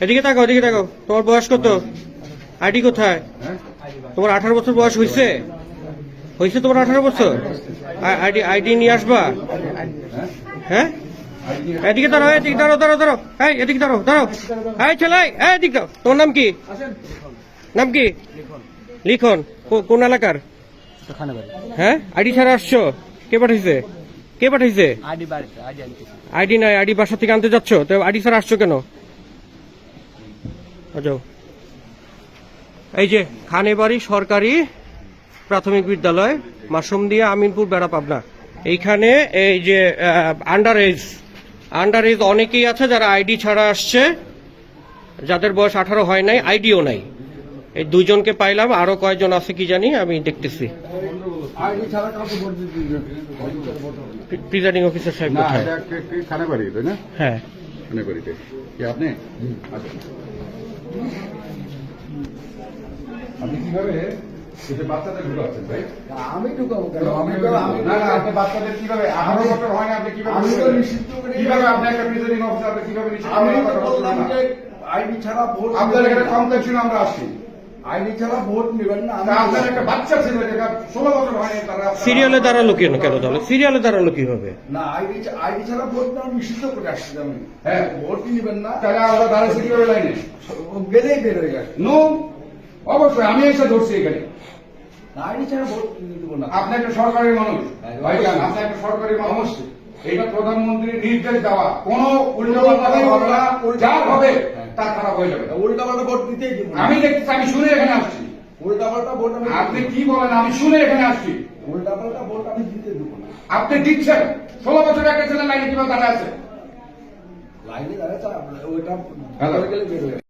এদিকে তাকাও এদিকে তাকাও। তোমার বয়স কত? আইডি কোথায়? হ্যাঁ? তোমার আঠারো বছর বয়স হয়েছে হয়েছে তোমার আঠারো বছর? আইডি আইডি নিয়ে আসবা? হ্যাঁ? এদিকে দাঁড়াও এদিকে দাঁড়াও দাঁড়াও দাঁড়াও। এই এদিকে দাঁড়াও দাঁড়াও। এই ছেলে এই এদিকে দাও তোমার নাম কি? নাম কি? লিখন। কো- কোন এলাকার? হ্যাঁ? আইডি ছাড়া আসছো? কে পাঠাইছে কে পাঠাইছে? আইডি বাড়িতে আইডি আনতেছি। আইডি নাই আইডি বাসা থেকে আনতে যাচ্ছ? তো আইডি ছাড়া আসছো কেন? যাও এই যে খানেবাড়ি সরকারি প্রাথমিক বিদ্যালয় মাসুমদিয়া আমিনপুর বেড়া পাবনা। এইখানে এই যে আন্ডার এজ আন্ডার এজ অনেকেই আছে যারা আইডি ছাড়া আসছে। যাদের বয়স আঠারো হয় নাই আইডিও নাই। এই দুইজনকে পাইলাম আরও কয়জন আছে কি জানি আমি দেখতেছি। প্রিজাইডিং অফিসার সাহেব না কোথায়? কে বাড়ি তাই না? হ্যাঁ। খানে বাড়িতে কি আপনি? আচ্ছা আপনি কীভাবে বাচ্চাদের ঢুকাচ্ছেন ভাই? আমি ঢুকাবো আমি আমি তো আমি না না আপনি বাচ্চাদের কীভাবে আঠারো বছর হয়নি আপনি কীভাবে আমি তো নিষিদ্ধ কীভাবে আপনি একটা প্রিজাইডিং অফিসার আপনি কীভাবে নিষিদ্ধ আমি তো বললাম যে না? আইডি ছাড়া ভোট আপনার এখানে কমপ্লেন ছিল আমরা আসছি। আইডি ছাড়া ভোট নেবেন না। আপনার একটা বাচ্চা ছিল যেটা ষোলো বছর হয়নি তারা সিরিয়ালে দাঁড়াল কেন কেন তাহলে? সিরিয়ালে দাঁড়াল কীভাবে না আইডি আইডি ছাড়া ভোট না নিষিদ্ধ করে আসছি আমি হ্যাঁ। ভোট নেবেন না। তাহলে আমরা দাঁড়াচ্ছি কীভাবে লাইনে। গেলেই বের হয়ে গেছে নো। অবশ্যই আমি এসে ধরছি এখানে। আইডি ছাড়া ভোট নিতে না। আপনি একটা সরকারি মানুষ। হ্যাঁ, ভাইজান আপনি একটা সরকারি মানুষ। এটা প্রধানমন্ত্রীর নির্দেশ দেওয়া কোন উল্টো পাল্টা হবে না। যা হবে তা খারাপ হয়ে যাবে। ভোট দিতেই দিব আমি দেখতেছি আমি শুনে এখানে আসছি। উল্টা পাল্টা ভোট আমি আপনি কি বলেন আমি শুনে এখানে আসছি। উল্টা পাল্টা ভোট আমি দিতে দেবো না। আপনি দিচ্ছেন। ষোলো বছর একটা ছেলে লাইনে কীভাবে দাঁড়ায় আছে লাইনে দাঁড়াচ্ছে ওইটা গেলে।